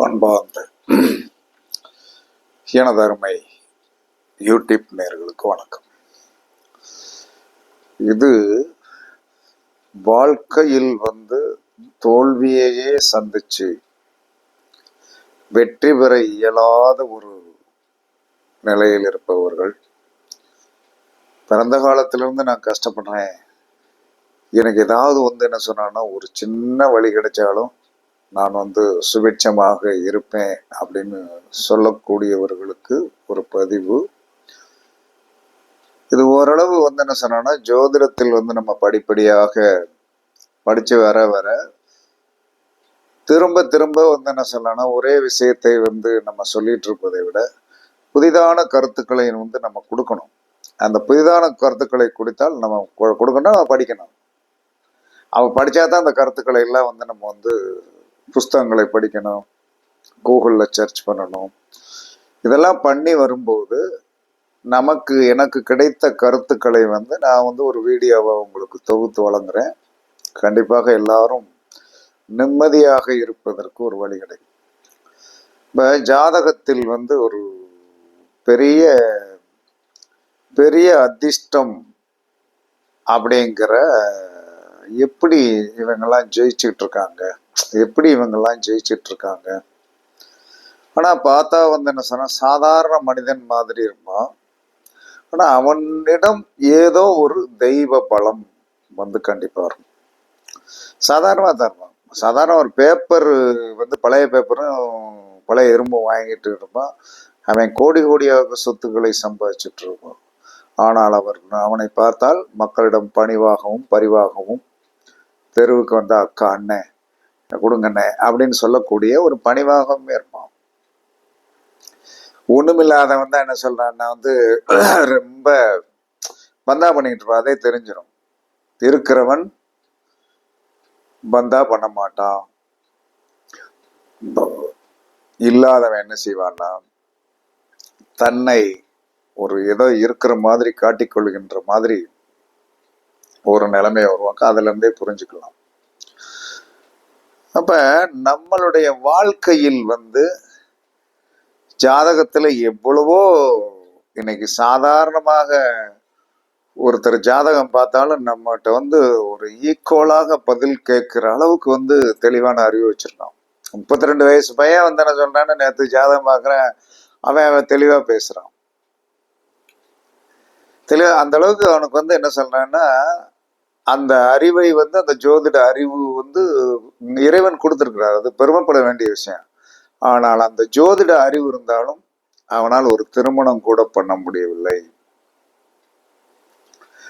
அன்பார்ந்த எனதருமை யூடியூப் நேர்களுக்கு வணக்கம். இது வாழ்க்கையில் வந்து தோல்வியையே சந்திச்சு வெற்றி பெற இயலாத ஒரு நிலையில் இருப்பவர்கள். பிறந்த காலத்திலிருந்து நான் கஷ்டப்படுறேன். எனக்கு ஏதாவது வந்து என்ன சொன்னான்னா ஒரு சின்ன வழி கிடைச்சாலும் நான் வந்து சுபிட்சமாக இருப்பேன் அப்படின்னு சொல்லக்கூடியவர்களுக்கு ஒரு பதிவு. இது ஓரளவு வந்து என்ன சொன்னோன்னா ஜோதிடத்தில் வந்து நம்ம படிப்படியாக படித்து வர வர திரும்ப திரும்ப வந்து என்ன சொல்லனா ஒரே விஷயத்தை வந்து நம்ம சொல்லிட்டு இருப்பதை விட புதிதான கருத்துக்களை வந்து நம்ம கொடுக்கணும். அந்த புதிதான கருத்துக்களை கொடுத்தால் நம்ம கொ- கொடுக்கணும் படிக்கணும். அவன் படித்தா தான் அந்த கருத்துக்களை எல்லாம் வந்து நம்ம வந்து புஸ்தகங்களை படிக்கணும் கூகுளில் சர்ச் பண்ணணும். இதெல்லாம் பண்ணி வரும்போது நமக்கு எனக்கு கிடைத்த கருத்துக்களை வந்து நான் வந்து ஒரு வீடியோவை உங்களுக்கு தொகுத்து வழங்குறேன். கண்டிப்பாக எல்லாரும் நிம்மதியாக இருப்பதற்கு ஒரு வழி கிடைக்கும். இப்போ ஜாதகத்தில் வந்து ஒரு பெரிய பெரிய அதிர்ஷ்டம் அப்படிங்கிற எப்படி இவங்கெல்லாம் ஜெயிச்சுக்கிட்டு இருக்காங்க? எப்படி இவங்கெல்லாம் ஜெயிச்சிட்டு இருக்காங்க ஆனால் பார்த்தா வந்து என்ன சொன்னால் சாதாரண மனிதன் மாதிரி இருப்பான். ஆனால் அவனிடம் ஏதோ ஒரு தெய்வ பலம் வந்து கண்டிப்பாக இருக்கும் சாதாரணமாக தான் இருப்பான். சாதாரண ஒரு பேப்பர் வந்து பழைய பேப்பரும் பழைய எறும்பு வாங்கிட்டு இருப்பான். அவன் கோடி கோடியாக சொத்துக்களை சம்பாதிச்சுட்டு இருப்பான் ஆனால் அவர் அவனை பார்த்தால் மக்களிடம் பணிவாகவும் பரிவாகவும் தெருவுக்கு வந்த அக்கா அண்ணன் கொடுங்கண்ணே அப்படின்னு சொல்லக்கூடிய ஒரு பணிவாகவும் இருப்பான். ஒண்ணுமில்லாதவன் தான் என்ன சொல்றான்னா வந்து ரொம்ப பந்தா பண்ணிட்டு இருப்பான் அதே தெரிஞ்சிடும் இருக்கிறவன் பந்தா பண்ண மாட்டான். இல்லாதவன் என்ன செய்வான்னா தன்னை ஒரு ஏதோ இருக்கிற மாதிரி காட்டிக்கொள்கின்ற மாதிரி ஒரு நிலைமையை உருவாக்க அதுல இருந்தே புரிஞ்சுக்கலாம். அப்ப நம்மளுடைய வாழ்க்கையில் வந்து ஜாதகத்துல எவ்வளவோ இன்னைக்கு சாதாரணமாக ஒருத்தர் ஜாதகம் பார்த்தாலும் நம்மகிட்ட வந்து ஒரு ஈக்குவலாக பதில் கேட்கிற அளவுக்கு வந்து தெளிவான அறிவு வச்சிருக்கான். முப்பத்தி ரெண்டு வயசு பையன் வந்து என்ன சொல்றான்னு நேற்று ஜாதகம் பார்க்குறேன். அவன் அவன் தெளிவாக பேசுகிறான் தெளிவாக அந்த அளவுக்கு அவனுக்கு வந்து என்ன சொல்றான்னா அந்த அறிவை வந்து அந்த ஜோதிட அறிவு வந்து இறைவன் கொடுத்துருக்கிறார். அது பெருமைப்பட வேண்டிய விஷயம். ஆனால் அந்த ஜோதிட அறிவு இருந்தாலும் அவனால் ஒரு திருமணம் கூட பண்ண முடியவில்லை.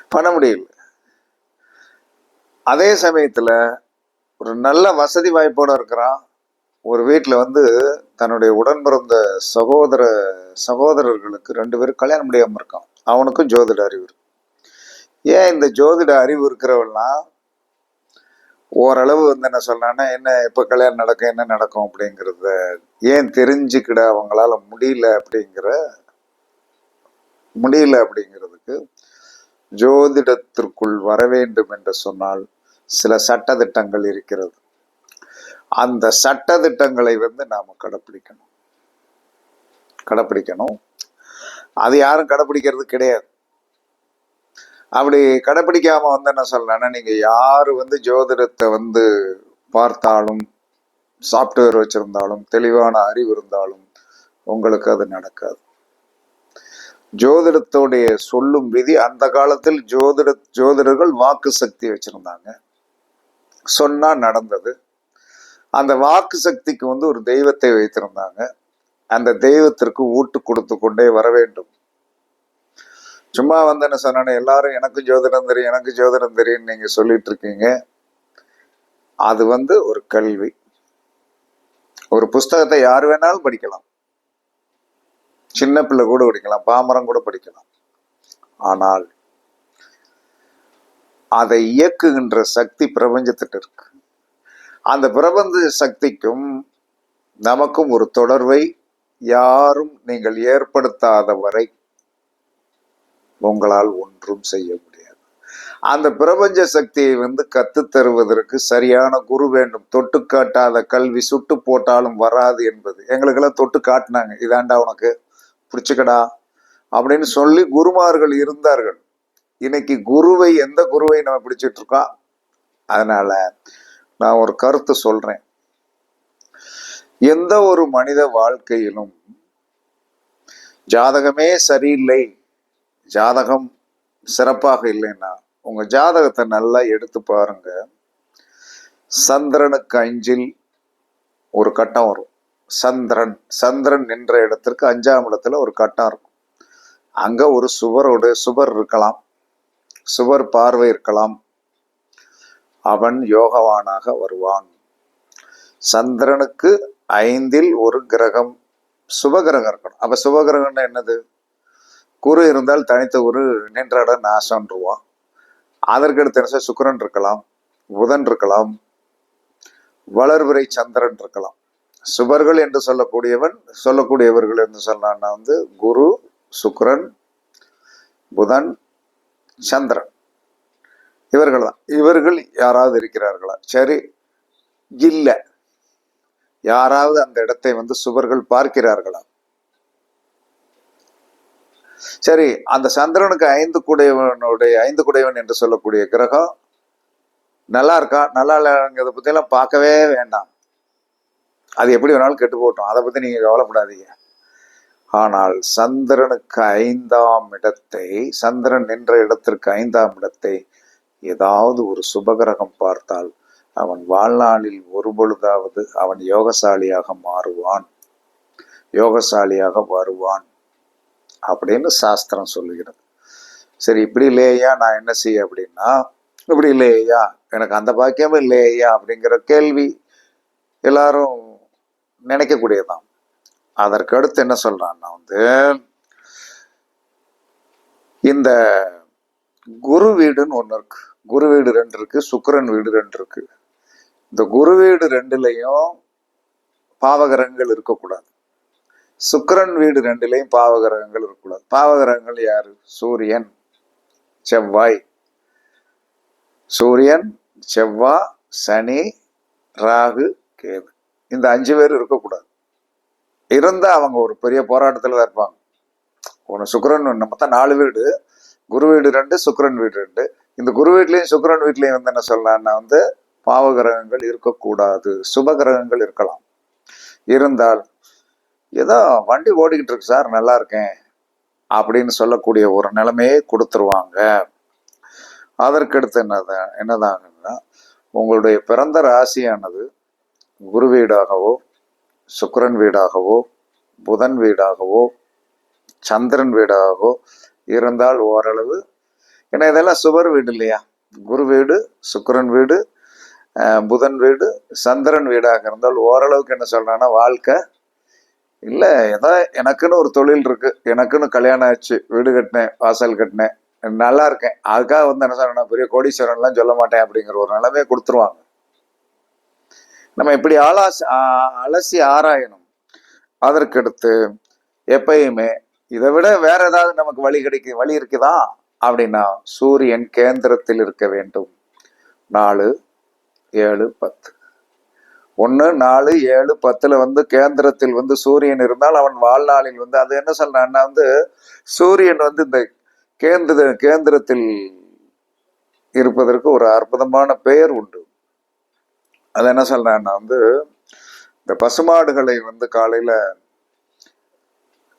பண்ண முடியல அதே சமயத்துல ஒரு நல்ல வசதி வாய்ப்போட இருக்கிறான். ஒரு வீட்டில் வந்து தன்னுடைய உடன் பிறந்த சகோதர சகோதரர்களுக்கு ரெண்டு பேரும் கல்யாணம் முடியாமல் இருக்கான். அவனுக்கும் ஜோதிட அறிவு இருக்கு. ஏன் இந்த ஜோதிட அறிவு இருக்கிறவெல்லாம் ஓரளவு வந்து என்ன சொல்றான்னா என்ன எப்போ கல்யாணம் நடக்கும் என்ன நடக்கும் அப்படிங்கிறத ஏன் தெரிஞ்சுக்கிட அவங்களால முடியல அப்படிங்கிற முடியல அப்படிங்கிறதுக்கு ஜோதிடத்திற்குள் வர வேண்டும் என்று சொன்னால் சில சட்டதிட்டங்கள் இருக்கிறது. அந்த சட்டத்திட்டங்களை வந்து நாம் கடைப்பிடிக்கணும். கடைப்பிடிக்கணும். அது யாரும் கடைப்பிடிக்கிறது கிடையாது. அப்படி கடைப்பிடிக்காம வந்து என்ன சொல்லலாம்னா நீங்க யார் வந்து ஜோதிடத்தை வந்து பார்த்தாலும் சாஃப்ட்வேர் வச்சிருந்தாலும் தெளிவான அறிவு இருந்தாலும் உங்களுக்கு அது நடக்காது. ஜோதிடத்தோடைய சொல்லும் விதி அந்த காலத்தில் ஜோதிட ஜோதிடர்கள் வாக்கு சக்தி வச்சிருந்தாங்க. சொன்னா நடந்தது. அந்த வாக்கு சக்திக்கு வந்து ஒரு தெய்வத்தை வைத்திருந்தாங்க. அந்த தெய்வத்திற்கு ஊட்டு கொடுத்து கொண்டே வர வேண்டும். சும்மா வந்தேன்னு என்ன எல்லாரும் எனக்கு ஜோதிடம் தெரியும் எனக்கு ஜோதிடம் தெரியும் நீங்க சொல்லிட்டு இருக்கீங்க. அது வந்து ஒரு கல்வி. ஒரு புஸ்தகத்தை யார் வேணாலும் படிக்கலாம். சின்ன பிள்ளை கூட படிக்கலாம் பாமரம் கூட படிக்கலாம். ஆனால் அதை இயக்குகின்ற சக்தி பிரபஞ்சத்திட்ட இருக்கு. அந்த பிரபஞ்ச சக்திக்கும் நமக்கும் ஒரு தொடர்பை யாரும் நீங்கள் ஏற்படுத்தாத வரை உங்களால் ஒன்றும் செய்ய முடியாது. அந்த பிரபஞ்ச சக்தியை வந்து கத்துத் தருவதற்கு சரியான குரு வேண்டும். தொட்டு காட்டாத கல்வி சுட்டு போட்டாலும் வராது என்பது. எங்களுக்கெல்லாம் தொட்டு காட்டினாங்க. இதாண்டா உனக்கு? பிடிச்சிக்கடா. அப்படின்னு சொல்லி குருமார்கள் இருந்தார்கள். இன்னைக்கு குருவை எந்த குருவை நம்ம பிடிச்சிட்டு இருக்கோம் அதனால நான் ஒரு கருத்து சொல்றேன். எந்த ஒரு மனித வாழ்க்கையிலும் ஜாதகமே சரியில்லை. ஜாதகம் சிறப்பாக இல்லைன்னா உங்க ஜாதகத்தை நல்லா எடுத்து பாருங்க. சந்திரனுக்கு அஞ்சில் ஒரு கட்டம் வரும். சந்திரன் சந்திரன் நின்ற இடத்திற்கு அஞ்சாம் இடத்துல ஒரு கட்டம் இருக்கும். அங்க ஒரு சுவரோடு சுவர் இருக்கலாம். சுவர் பார்வை இருக்கலாம். அவன் யோகவானாக வருவான். சந்திரனுக்கு ஐந்தில் ஒரு கிரகம் சுபகிரகம் இருக்கணும். அப்ப சுபகிரகம்னா என்னது? குரு இருந்தால் தனித்த குரு நின்ற இடம் அதற்கடுத்து என்ன செய்ய இருக்கலாம் புதன் இருக்கலாம் வளர்விரை சந்திரன் இருக்கலாம். சுபர்கள் என்று சொல்லக்கூடியவன் சொல்லக்கூடியவர்கள் என்று சொன்னான்னா வந்து குரு சுக்கரன் புதன் சந்திரன். இவர்கள் தான் இவர்கள் யாராவது இருக்கிறார்களா? சரி இல்லை. யாராவது அந்த இடத்தை வந்து சுவர்கள் பார்க்கிறார்களா? சரி அந்த சந்திரனுக்கு ஐந்து குடையவனுடைய ஐந்து குடையவன் என்று சொல்லக்கூடிய கிரகம் நல்லா இருக்கா? நல்லா இல்லைங்கிறத பத்தி எல்லாம் பார்க்கவே வேண்டாம். அது எப்படி வேணாலும் கெட்டு போட்டோம் அதை பற்றி நீங்க கவலைப்படாதீங்க. ஆனால் சந்திரனுக்கு ஐந்தாம் இடத்தை சந்திரன் நின்ற இடத்திற்கு ஐந்தாம் இடத்தை ஏதாவது ஒரு சுபகிரகம் பார்த்தால் அவன் வாழ்நாளில் ஒரு பொழுதாவது அவன் யோகசாலியாக மாறுவான். யோகசாலியாக வருவான். அப்படின்னு சாஸ்திரம் சொல்லுகிறது. சரி இப்படி இல்லையா? நான் என்ன செய்ய அப்படின்னா இப்படி இல்லையா? எனக்கு அந்த பாக்கியமும் இல்லையா? அப்படிங்கிற கேள்வி எல்லாரும் நினைக்கக்கூடியதான் அதற்கு அடுத்து என்ன சொல்றான்னா வந்து இந்த குரு வீடுன்னு ஒன்று இருக்கு. குரு வீடு ரெண்டு இருக்கு சுக்கிரன் வீடு ரெண்டு இருக்கு. இந்த குரு வீடு ரெண்டுலையும் பாவகரங்கள் இருக்கக்கூடாது. சுக்கிரன் வீடு ரெண்டுலேயும் பாவகிரகங்கள் இருக்கக்கூடாது. பாவகிரகங்கள் யார்? சூரியன் செவ்வாய். சூரியன் செவ்வாய் சனி ராகு கேது. இந்த அஞ்சு பேர் இருக்கக்கூடாது. இருந்தால் அவங்க ஒரு பெரிய போராட்டத்தில் தான் இருப்பாங்க. ஒன்று சுக்கரன் ஒன்று மொத்தம் நாலு வீடு. குரு வீடு ரெண்டு சுக்கரன் வீடு ரெண்டு. இந்த குரு வீட்லேயும் சுக்கரன் வீட்லேயும் வந்து என்ன சொல்லலாம்னா வந்து பாவகிரகங்கள் இருக்கக்கூடாது. சுப கிரகங்கள் இருக்கலாம். இருந்தால் ஏதோ வண்டி ஓடிக்கிட்டு இருக்கு சார் நல்லா இருக்கேன் அப்படின்னு சொல்லக்கூடிய ஒரு நிலைமையே கொடுத்துருவாங்க. அதற்கடுத்து என்னதான் என்னதாங்கன்னா உங்களுடைய பிறந்த ராசியானது குரு வீடாகவோ சுக்கரன் வீடாகவோ புதன் வீடாகவோ சந்திரன் வீடாகவோ இருந்தால் ஓரளவு ஏன்னா இதெல்லாம் சுவர் வீடு இல்லையா? குரு வீடு சுக்கரன் வீடு புதன் வீடு சந்திரன் வீடாக இருந்தால் ஓரளவுக்கு என்ன சொல்றாங்கன்னா வாழ்க்கை இல்லை ஏதோ எனக்குன்னு ஒரு தொழில் இருக்கு. எனக்குன்னு கல்யாணம் ஆச்சு வீடு கட்டினேன் வாசல் கட்டினேன். நல்லா இருக்கேன். அதுக்காக வந்து என்ன சொல்றேன் பெரிய கோடீஸ்வரன்லாம் சொல்ல மாட்டேன் அப்படிங்கிற ஒரு நிலைமையை கொடுத்துருவாங்க. நம்ம இப்படி ஆலாசி அலசி ஆராயணும். அதற்கடுத்து எப்பயுமே இதை விட வேற ஏதாவது நமக்கு வழி கிடைக்கு வழி இருக்குதா? அப்படின்னா சூரியன் கேந்திரத்தில் இருக்க வேண்டும். நாலு ஏழு பத்து. ஒன்று நாலு ஏழு பத்தில் வந்து கேந்திரத்தில் வந்து சூரியன் இருந்தால் அவன் வாழ்நாளில் வந்து அது என்ன சொல்றான்னா வந்து சூரியன் வந்து இந்த கேந்திர கேந்திரத்தில் இருப்பதற்கு ஒரு அற்புதமான பெயர் உண்டு. அது என்ன சொல்றான்னா வந்து இந்த பசுமாடுகளை வந்து காலையில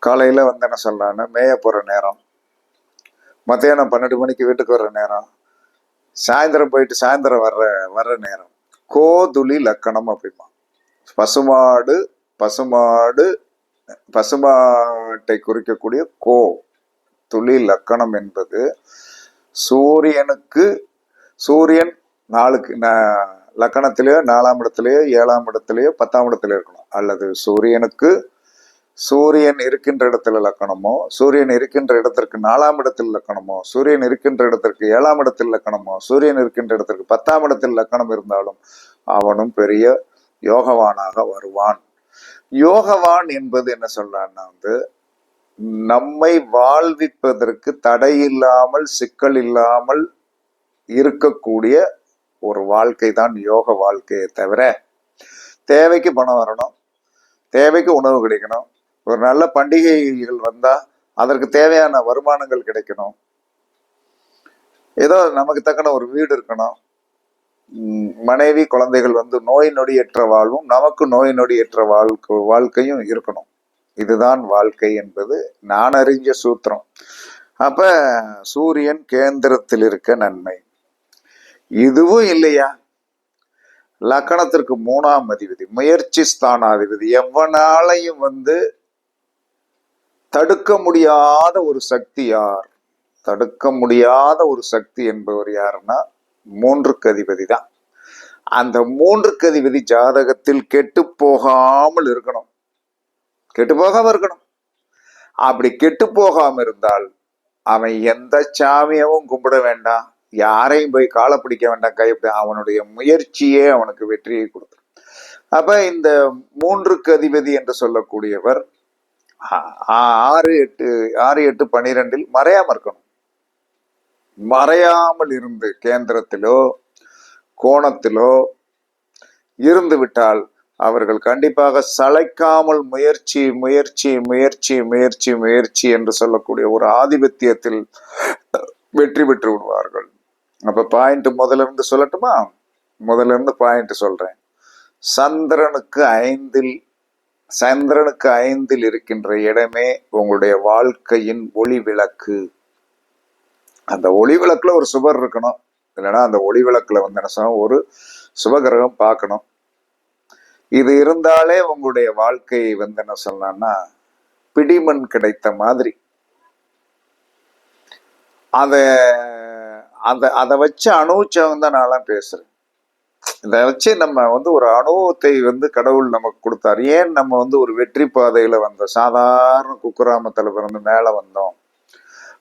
காலையில வந்து என்ன சொல்றான்னா மேய போற நேரம் மத்தியானம் பன்னெண்டு மணிக்கு வீட்டுக்கு வர்ற நேரம் சாயந்தரம் போயிட்டு சாயந்தரம் வர்ற வர்ற நேரம். கோதுளி லக்கணம் அப்படிமா பசுமாடு பசுமாடு பசுமாட்டை குறிக்கக்கூடிய கோ துளி லக்கணம் என்பது சூரியனுக்கு சூரியன் நாளுக்கு லக்கணத்திலேயோ நாலாம் இடத்திலேயோ ஏழாம் இடத்திலேயோ பத்தாம் இடத்துல இருக்கணும். அல்லது சூரியனுக்கு சூரியன் இருக்கின்ற இடத்துல லக்கணமோ சூரியன் இருக்கின்ற இடத்திற்கு நாலாம் இடத்தில் லக்கணமோ சூரியன் இருக்கின்ற இடத்திற்கு ஏழாம் இடத்தில் லக்கணமோ சூரியன் இருக்கின்ற இடத்திற்கு பத்தாம் இடத்தில் லக்கணம் இருந்தாலும் அவனும் பெரிய யோகவானாக வருவான். யோகவான் என்பது என்ன சொல்றான்னா வந்து நம்மை வாழ்விப்பதற்கு தடை இல்லாமல் சிக்கல் இல்லாமல் இருக்கக்கூடிய ஒரு வாழ்க்கை தான் யோக வாழ்க்கையை தவிர தேவைக்கு பணம் வரணும் தேவைக்கு உணவு கிடைக்கணும் ஒரு நல்ல பண்டிகைகள் வந்தா அதற்கு தேவையான வருமானங்கள் கிடைக்கணும். ஏதோ நமக்கு தக்கன ஒரு வீடு இருக்கணும். மனைவி குழந்தைகள் வந்து நோய் நொடியற்ற வாழ்வும் நமக்கு நோய் நொடியற்ற வாழ்க்கை வாழ்க்கையும் இருக்கணும். இதுதான் வாழ்க்கை என்பது நான் அறிஞ்ச சூத்திரம். அப்ப சூரியன் கேந்திரத்தில் இருக்க நன்மை. இதுவும் இல்லையா? லக்கணத்திற்கு மூணாம் அதிபதி முயற்சி ஸ்தானாதிபதி எவ்வளாலையும் வந்து தடுக்க முடியாத ஒரு சக்தி யார்? தடுக்க முடியாத ஒரு சக்தி என்பவர் யாருன்னா மூன்றுக்கு அதிபதி தான். அந்த மூன்றுக்கு அதிபதி ஜாதகத்தில் கெட்டு போகாமல் இருக்கணும். கெட்டு போகாம இருக்கணும். அப்படி கெட்டு போகாம இருந்தால் அவன் எந்த சாமியவும் கும்பிட வேண்டாம். யாரையும் போய் காலை பிடிக்க வேண்டாம். கைப்பிடி அவனுடைய முயற்சியே அவனுக்கு வெற்றியை கொடுக்கும் அப்ப இந்த மூன்றுக்கு அதிபதி என்று சொல்லக்கூடியவர் ஆறு எட்டு ஆறு எட்டு பனிரெண்டில் மறையாம இருக்கணும். மறையாமல் இருந்து கேந்திரத்திலோ கோணத்திலோ இருந்து விட்டால் அவர்கள் கண்டிப்பாக சளைக்காமல் முயற்சி முயற்சி முயற்சி முயற்சி முயற்சி என்று சொல்லக்கூடிய ஒரு ஆதிபத்தியத்தில் வெற்றி பெற்று விடுவார்கள். அப்ப பாயிண்ட் முதல்ல இருந்து சொல்லட்டுமா? முதல்ல இருந்து பாயிண்ட் சொல்றேன். சந்திரனுக்கு ஐந்தில் சந்திரனுக்கு ஐந்தில் இருக்கின்ற இடமே உங்களுடைய வாழ்க்கையின் ஒளி விளக்கு. அந்த ஒளி விளக்குல ஒரு சுபர் இருக்கணும். இல்லைன்னா அந்த ஒளி விளக்குல வந்து என்ன சொன்னா ஒரு சுபகிரகம் பார்க்கணும். இது இருந்தாலே உங்களுடைய வாழ்க்கையை வந்து என்ன சொல்லலாம்னா பிடிமண் கிடைத்த மாதிரி. அதை அதை அதை வச்சு அனுபவிச்சவங்க தான் நான்லாம் பேசுறேன். இதை வச்சு நம்ம வந்து ஒரு அனுபவத்தை வந்து கடவுள் நமக்கு கொடுத்தார். ஏன் நம்ம வந்து ஒரு வெற்றி பாதையில் வந்தோம்? சாதாரண குக்கிராமத்தில் பிறந்து மேலே வந்தோம்.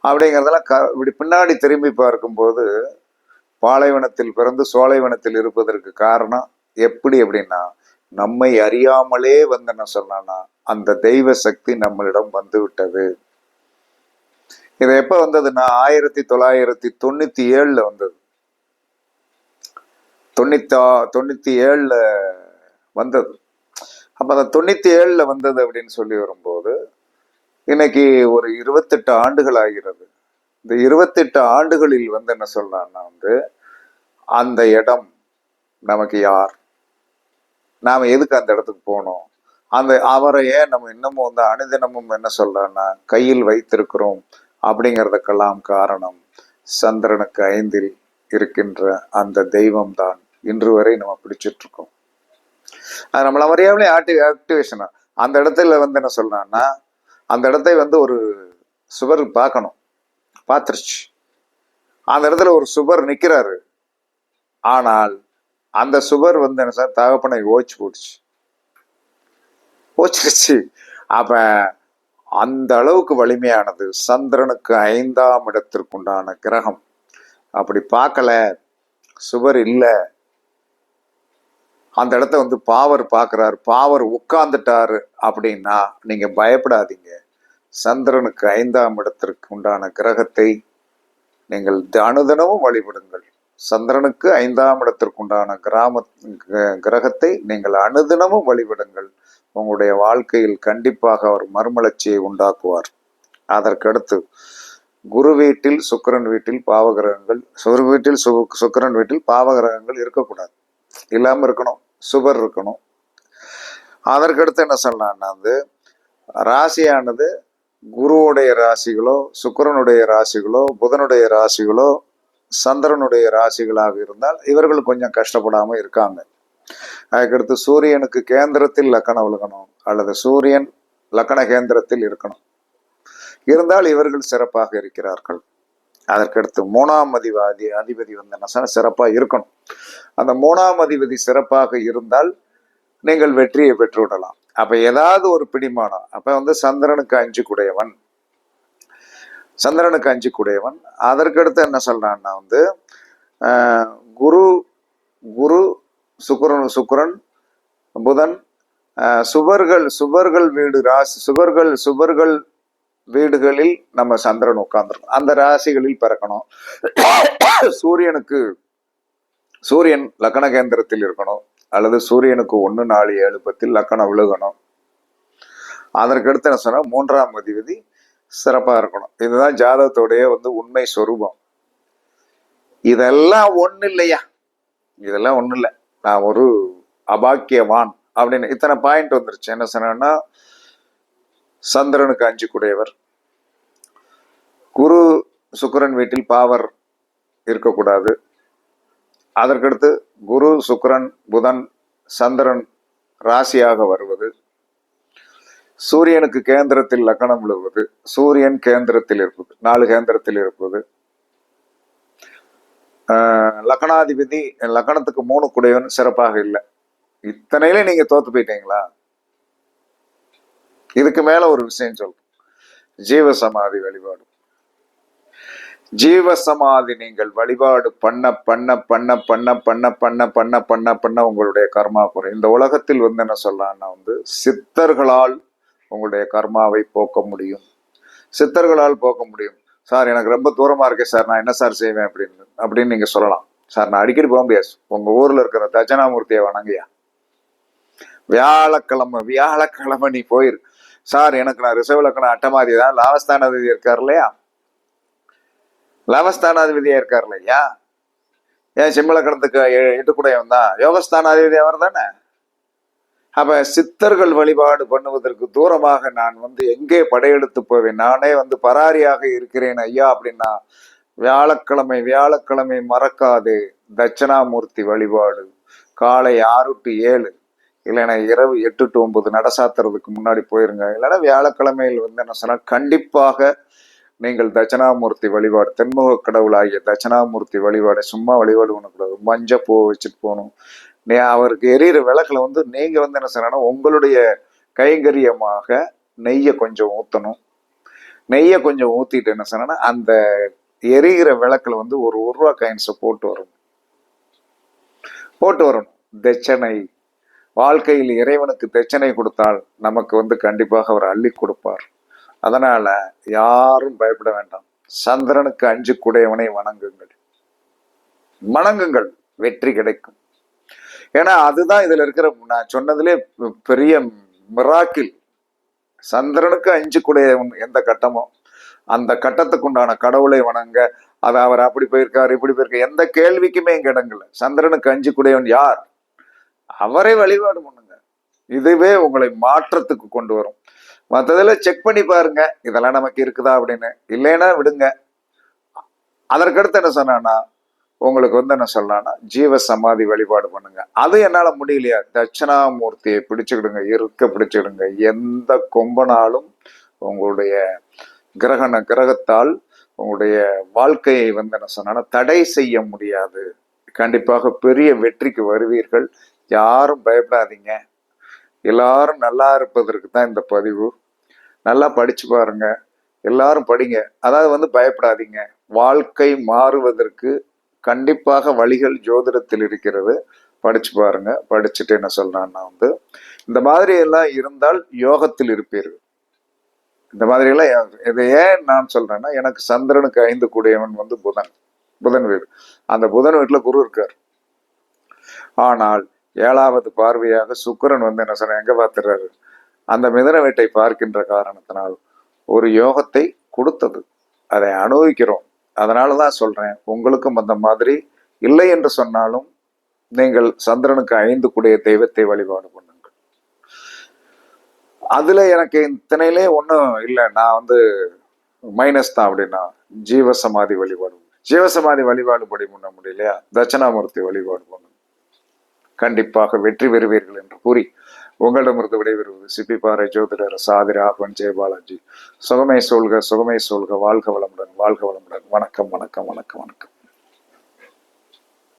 அப்படிங்கிறதெல்லாம் க இப்படி பின்னாடி திரும்பி பார்க்கும்போது பாலைவனத்தில் பிறந்து சோலைவனத்தில் இருப்பதற்கு காரணம் எப்படி அப்படின்னா நம்மை அறியாமலே வந்து என்ன சொன்னான்னா அந்த தெய்வ சக்தி நம்மளிடம் வந்து விட்டது. இது எப்போ வந்ததுன்னா ஆயிரத்தி தொள்ளாயிரத்தி தொண்ணூற்றி ஏழில் வந்தது. தொண்ணூத்தா தொண்ணூத்தி ஏழுல வந்தது. அப்ப அந்த தொண்ணூத்தி ஏழுல வந்தது அப்படின்னு சொல்லி வரும்போது இன்னைக்கு ஒரு இருபத்தெட்டு ஆண்டுகள் ஆகிறது. இந்த இருபத்தெட்டு ஆண்டுகளில் வந்து என்ன சொல்றான்னா வந்து அந்த இடம் நமக்கு யார்? நாம எதுக்கு அந்த இடத்துக்கு போனோம்? அந்த அவரை ஏன் நம்ம இன்னமும் வந்து அனுதினமும் என்ன சொல்றோம்னா கையில் வைத்திருக்கிறோம் அப்படிங்கிறதுக்கெல்லாம் காரணம் சந்திரனுக்கு ஐந்தில் இருக்கின்ற அந்த தெய்வம் தான் இன்று வரை நம்ம பிடிச்சிட்டு இருக்கோம் அது நம்மள அறியாமலே ஆக்டிவ் ஆக்டிவேஷன் அந்த இடத்துல வந்து என்ன சொல்றான்னா அந்த இடத்தை வந்து ஒரு சுவர் பார்க்கணும். பார்த்துருச்சு. அந்த இடத்துல ஒரு சுவர் நிற்கிறாரு ஆனால் அந்த சுவர் வந்து என்ன சார் தகப்பனை ஓச்சு போடுச்சு ஓச்சிருச்சு அப்ப அந்த அளவுக்கு வலிமையானது சந்திரனுக்கு ஐந்தாம் இடத்திற்குண்டான கிரகம். அப்படி பார்க்கல சுவர் இல்லை. அந்த இடத்த வந்து பாவர் பார்க்கறாரு பாவர் உட்கார்ந்துட்டாரு அப்படின்னா நீங்க பயப்படாதீங்க. சந்திரனுக்கு ஐந்தாம் இடத்திற்கு உண்டான கிரகத்தை நீங்கள் அனுதினமும் வழிபடுங்கள். சந்திரனுக்கு ஐந்தாம் இடத்திற்கு உண்டான கிராம கிரகத்தை நீங்கள் அனுதினமும் வழிபடுங்கள். உங்களுடைய வாழ்க்கையில் கண்டிப்பாக அவர் மறுமலர்ச்சியை உண்டாக்குவார். அதற்கடுத்து குரு வீட்டில் சுக்கிரன் வீட்டில் பாவகிரகங்கள் சுரு வீட்டில் சு சுக்கிரன் வீட்டில் பாவகிரகங்கள் இருக்கக்கூடாது. இல்லாமல் இருக்கணும் சுபர் இருக்கணும். அதற்கடுத்து என்ன சொல்லலாம்னா வந்து ராசியானது குருவுடைய ராசிகளோ சுக்கிரனுடைய ராசிகளோ புதனுடைய ராசிகளோ சந்திரனுடைய ராசிகளாக இருந்தால் இவர்கள் கொஞ்சம் கஷ்டப்படாமல் இருக்காங்க. அதுக்கடுத்து சூரியனுக்கு கேந்திரத்தில் லக்கணம் விழுகணும் அல்லது சூரியன் லக்கண கேந்திரத்தில் இருக்கணும். இருந்தால் இவர்கள் சிறப்பாக இருக்கிறார்கள். அதற்கடுத்து மூணாம் அதிபதி அதிபதி வந்து என்ன சொன்னா சிறப்பா இருக்கணும். அந்த மூணாம் அதிபதி சிறப்பாக இருந்தால் நீங்கள் வெற்றியை பெற்று விடலாம் அப்ப ஏதாவது ஒரு பிடிமானம். அப்ப வந்து சந்திரனுக்கு அஞ்சு குடையவன். சந்திரனுக்கு அஞ்சு குடையவன். அதற்கடுத்து என்ன சொல்றான்னா வந்து ஆஹ், குரு குரு சுக்கரன் சுக்கரன் புதன் ஆஹ், சுபர்கள் சுபர்கள் வீடு ராசி சுபர்கள் சுபர்கள் வீடுகளில் நம்ம சந்திரன் உட்கார்ந்துருக்கணும். அந்த ராசிகளில் பிறக்கணும். சூரியனுக்கு சூரியன் லக்கண கேந்திரத்தில் இருக்கணும். அல்லது சூரியனுக்கு ஒன்று நாலு ஏழு பத்தில் லக்கணம் விழுகணும். அதற்கடுத்து என்ன சொன்னால் மூன்றாம் அதிபதி சிறப்பா இருக்கணும். இதுதான் ஜாதகத்தோடைய வந்து உண்மை சொரூபம். இதெல்லாம் ஒண்ணு இல்லையா? இதெல்லாம் ஒன்றும் இல்லை நான் ஒரு அபாக்கியவான் அப்படின்னு இத்தனை பாயிண்ட் வந்துருச்சு. என்ன சொன்னா சந்திரனுக்கு அஞ்சு குடையவர். குரு சுக்கிரன் வீட்டில் பாவர் இருக்கக்கூடாது. அதற்கடுத்து குரு சுக்கரன் புதன் சந்திரன் ராசியாக வருவது. சூரியனுக்கு கேந்திரத்தில் லக்கணம் விழுவது. சூரியன் கேந்திரத்தில் இருப்பது. நாலு கேந்திரத்தில் இருப்பது. லக்கணாதிபதி லக்கணத்துக்கு மூணு குடையவன் சிறப்பாக இல்லை. இத்தனையில நீங்க தோத்து போயிட்டீங்களா? இதுக்கு மேல ஒரு விஷயம் சொல்றோம். ஜீவ சமாதி வழிபாடு. ஜீவ சமாதி நீங்கள் வழிபாடு பண்ண பண்ண பண்ண பண்ண பண்ண பண்ண பண்ண பண்ண பண்ண உங்களுடைய கர்மா குறையும். இந்த உலகத்தில் வந்து என்ன சொல்லலாம்னா வந்து சித்தர்களால் உங்களுடைய கர்மாவை போக்க முடியும். சித்தர்களால் போக்க முடியும். சார் எனக்கு ரொம்ப தூரமா இருக்கேன் சார் நான் என்ன சார் செய்வேன்? அப்படின்னு அப்படின்னு நீங்க சொல்லலாம். சார் நான் அடிக்கடி போக முடியாது. உங்க ஊர்ல இருக்கிற தட்சணாமூர்த்தியை வணங்கியா? வியாழக்கிழமை வியாழக்கிழமை நீ போயிரு. சார் எனக்கு நான் ரிசர்வ் இலக்கணம் அட்டை மாதிரி தான் லாபஸ்தானாதிபதி இருக்கார் இல்லையா? லாபஸ்தானாதிபதியா இருக்கார் இல்லையா? ஏன் சிம்மலக்கணத்துக்கு எட்டுக்குடையவன் தான்? யோகஸ்தானாதிபதி அவர் தானே? அப்ப சித்தர்கள் வழிபாடு பண்ணுவதற்கு தூரமாக நான் வந்து எங்கே படையெடுத்து போவேன்? நானே வந்து பராரியாக இருக்கிறேன் ஐயா அப்படின்னா வியாழக்கிழமை வியாழக்கிழமை மறக்காது. தட்சணாமூர்த்தி வழிபாடு. காலை ஆறு டு ஏழு. இல்லைன்னா இரவு எட்டு டு ஒன்பது நட சாத்துறதுக்கு முன்னாடி போயிருங்க. இல்லைன்னா வியாழக்கிழமையில் வந்து என்ன சொன்னால் கண்டிப்பாக நீங்கள் தட்சணாமூர்த்தி வழிபாடு தென்முக கடவுளாகிய தட்சணாமூர்த்தி வழிபாடு சும்மா வழிபாடு பண்ணக்கூடாது. மஞ்ச பூ வச்சுட்டு போகணும். நீ அவருக்கு எரியிற விளக்கில் வந்து நீங்கள் வந்து என்ன சொன்னா உங்களுடைய கைங்கரியமாக நெய்யை கொஞ்சம் ஊற்றணும் நெய்யை கொஞ்சம் ஊற்றிட்டு என்ன சொன்னா அந்த எரிகிற விளக்கில் வந்து ஒரு ஒரு ரூபா காயின்ஸை போட்டு வரணும். போட்டு வரணும். தட்சணை வாழ்க்கையில் இறைவனுக்கு தட்சணை கொடுத்தால் நமக்கு வந்து கண்டிப்பாக அவர் அள்ளி கொடுப்பார். அதனால யாரும் பயப்பட வேண்டாம். சந்திரனுக்கு அஞ்சு குடையவனை வணங்குங்கள். வணங்குங்கள். வெற்றி கிடைக்கும். ஏன்னா அதுதான் இதுல இருக்கிற நான் சொன்னதுலே பெரிய மிராக்கில் சந்திரனுக்கு அஞ்சு குடையவன் எந்த கட்டமோ அந்த கட்டத்துக்கு உண்டான கடவுளை வணங்க அது அவர் அப்படி போயிருக்காரு இப்படி போயிருக்காரு எந்த கேள்விக்குமே இங்க இடங்கள்ல. சந்திரனுக்கு அஞ்சு குடையவன் யார்? அவரை வழிபாடு பண்ணுங்க. இதுவே உங்களை மாற்றத்துக்கு கொண்டு வரும். மற்றதுல செக் பண்ணி பாருங்க. இதெல்லாம் நமக்கு இருக்குதா அப்படின்னு. இல்லைன்னா விடுங்க. அதற்கடுத்து என்ன சொன்னான்னா உங்களுக்கு வந்து என்ன சொல்லலாம்னா ஜீவ சமாதி வழிபாடு பண்ணுங்க. அது என்னால முடியலையா? தட்சிணாமூர்த்தியை பிடிச்சுக்கிடுங்க. இருக்க பிடிச்சுக்கிடுங்க. எந்த கொம்பனாலும் உங்களுடைய கிரகண கிரகத்தால் உங்களுடைய வாழ்க்கையை வந்து என்ன சொன்னா தடை செய்ய முடியாது. கண்டிப்பாக பெரிய வெற்றிக்கு வருவீர்கள். யாரும் பயப்படாதீங்க. எல்லாரும் நல்லா இருப்பதற்கு தான் இந்த பதிவு. நல்லா படிச்சு பாருங்க. எல்லாரும் படிங்க. அதாவது வந்து பயப்படாதீங்க. வாழ்க்கை மாறுவதற்கு கண்டிப்பாக வழிகள் ஜோதிடத்தில் இருக்கிறது. படிச்சு பாருங்க. படிச்சுட்டு என்ன சொல்றான்னா வந்து இந்த மாதிரி எல்லாம் இருந்தால் யோகத்தில் இருப்பீர்கள். இந்த மாதிரி எல்லாம் இதை ஏன் நான் சொல்றேன்னா எனக்கு சந்திரனுக்கு ஐந்து கூடியவன் வந்து புதன். புதன் வீடு. அந்த புதன் வீட்டுல குரு இருக்கார். ஆனால் ஏழாவது பார்வையாக சுக்கிரன் வந்து என்ன சொல்ற எங்க பார்த்துறாரு? அந்த மிதன வீட்டை பார்க்கின்ற காரணத்தினால் ஒரு யோகத்தை கொடுத்தது. அதை அனுபவிக்கிறோம். அதனால தான் சொல்றேன் உங்களுக்கும் அந்த மாதிரி இல்லை என்று சொன்னாலும் நீங்கள் சந்திரனுக்கு ஐந்து கூடிய தெய்வத்தை வழிபாடு பண்ணுங்கள். அதுல எனக்கு இத்தனையிலே ஒன்றும் இல்லை. நான் வந்து மைனஸ் தான் அப்படின்னா ஜீவசமாதி வழிபாடு. ஜீவசமாதி வழிபாடு படி பண்ண முடியலையா? தட்சணாமூர்த்தி வழிபாடு பண்ணுங்க. கண்டிப்பாக வெற்றி பெறுவீர்கள் என்று கூறி உங்களிடமிருந்து விடைபெறுவது சிப்பிப்பாறை ஜோதிடர் சாதி ராகவன் ஜெயபாலாஜி. சுகமே சொல்க சுகமே சொல்க வாழ்க வளமுடன் வாழ்க வளமுடன். வணக்கம் வணக்கம் வணக்கம் வணக்கம்.